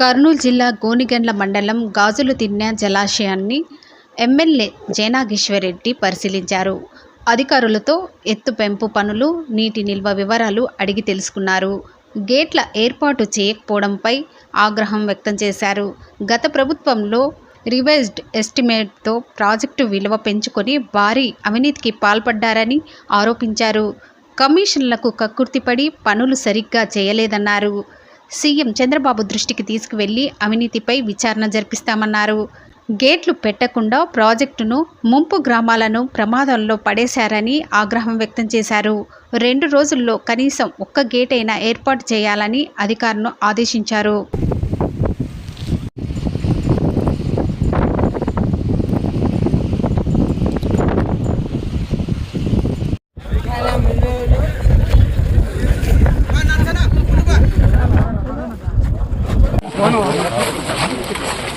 కర్నూలు జిల్లా గోనిగండ్ల మండలం గాజులు తిన్న జలాశయాన్ని ఎమ్మెల్యే జయనాగేశ్వరరెడ్డి పరిశీలించారు. అధికారులతో ఎత్తు పెంపు పనులు నీటి నిల్వ వివరాలు అడిగి తెలుసుకున్నారు. గేట్ల ఏర్పాటు చేయకపోవడంపై ఆగ్రహం వ్యక్తం చేశారు. గత ప్రభుత్వంలో రివైజ్డ్ ఎస్టిమేట్తో ప్రాజెక్టు విలువ పెంచుకొని భారీ అవినీతికి పాల్పడ్డారని ఆరోపించారు. కమిషన్లకు కక్కుర్తిపడి పనులు సరిగ్గా చేయలేదన్నారు. సీఎం చంద్రబాబు దృష్టికి తీసుకువెళ్ళి అవినీతిపై విచారణ జరిపిస్తామన్నారు. గేట్లు పెట్టకుండా ప్రాజెక్టును ముంపు గ్రామాలను ప్రమాదంలో పడేశారని ఆగ్రహం వ్యక్తం చేశారు. రెండు రోజుల్లో కనీసం ఒక్క గేటైనా ఏర్పాటు చేయాలని అధికారులను ఆదేశించారు.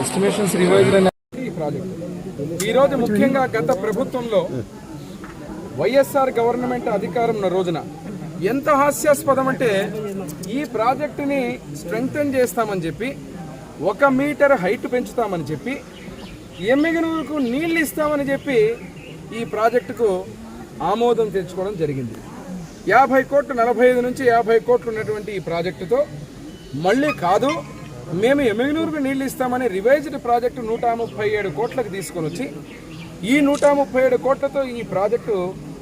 ఎస్టిమేషన్స్ రివైజ్ ఈ ప్రాజెక్ట్ ఈరోజు ముఖ్యంగా గత ప్రభుత్వంలో వైఎస్ఆర్ గవర్నమెంట్ అధికారం ఉన్న రోజున ఎంత హాస్యాస్పదం అంటే ఈ ప్రాజెక్టుని స్ట్రెంగ్తన్ చేస్తామని చెప్పి ఒక మీటర్ హైట్ పెంచుతామని చెప్పి ఎమ్మిగనూరుకు నీళ్ళు ఇస్తామని చెప్పి ఈ ప్రాజెక్టుకు ఆమోదం తెచ్చుకోవడం జరిగింది. యాభై కోట్లు నలభై ఐదు నుంచి యాభై కోట్లు ఉన్నటువంటి ఈ ప్రాజెక్టుతో మళ్ళీ కాదు మేము ఎమ్మిగనూరుకు నీళ్ళు ఇస్తామని రివైజ్డ్ ప్రాజెక్టు నూట ముప్పై ఏడు కోట్లకు తీసుకొని వచ్చి ఈ నూట ముప్పై ఏడు కోట్లతో ఈ ప్రాజెక్టు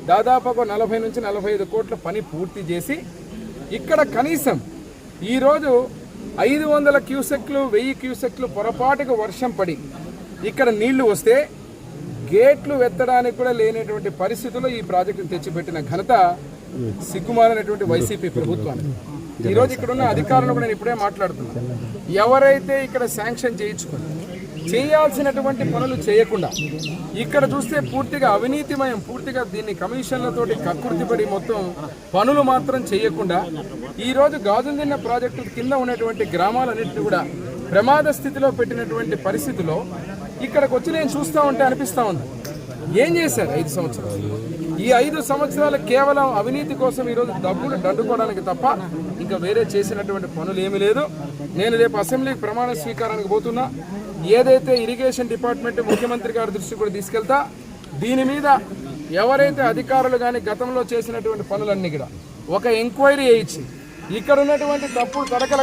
దాదాపు నలభై నుంచి నలభై ఐదు కోట్ల పని పూర్తి చేసి ఇక్కడ కనీసం ఈరోజు ఐదు వందల క్యూసెక్లు వెయ్యి క్యూసెక్లు పొరపాటుకు వర్షం పడి ఇక్కడ నీళ్ళు వస్తే గేట్లు ఎత్తడానికి కూడా లేనటువంటి పరిస్థితుల్లో ఈ ప్రాజెక్టును తెచ్చిపెట్టిన ఘనత సిగ్గుమాలినటువంటి వైసీపీ ప్రభుత్వానికి. ఈ రోజు ఇక్కడ ఉన్న అధికారులు కూడా నేను ఇప్పుడే మాట్లాడుతున్నాను ఎవరైతే ఇక్కడ శాంక్షన్ చేయించుకుని చేయాల్సినటువంటి పనులు చేయకుండా ఇక్కడ చూస్తే పూర్తిగా అవినీతిమయం పూర్తిగా దీన్ని కమిషన్లతోటి కక్కుర్తిపడి మొత్తం పనులు మాత్రం చేయకుండా ఈ రోజు గాజుల్దిన్న ప్రాజెక్టు కింద ఉన్నటువంటి గ్రామాలన్నింటినీ కూడా ప్రమాద స్థితిలో పెట్టినటువంటి పరిస్థితిలో ఇక్కడికి వచ్చి నేను చూస్తా ఉంటే అనిపిస్తా ఉంది. ఏం చేశారు ఐదు సంవత్సరాలు? ఈ ఐదు సంవత్సరాలు కేవలం అవినీతి కోసం ఈరోజు డబ్బులు దండుకోవడానికి తప్ప ఇంకా వేరే చేసినటువంటి పనులు ఏమీ లేదు. నేను రేపు అసెంబ్లీకి ప్రమాణ స్వీకారానికి పోతున్నా. ఏదైతే ఇరిగేషన్ డిపార్ట్మెంట్ ముఖ్యమంత్రి గారి దృష్టి కూడా తీసుకెళ్తా దీని మీద ఎవరైతే అధికారులు కానీ గతంలో చేసినటువంటి పనులన్నీ కూడా ఒక ఎంక్వైరీ వేయించి ఇక్కడ ఉన్నటువంటి తప్పుడు తడకల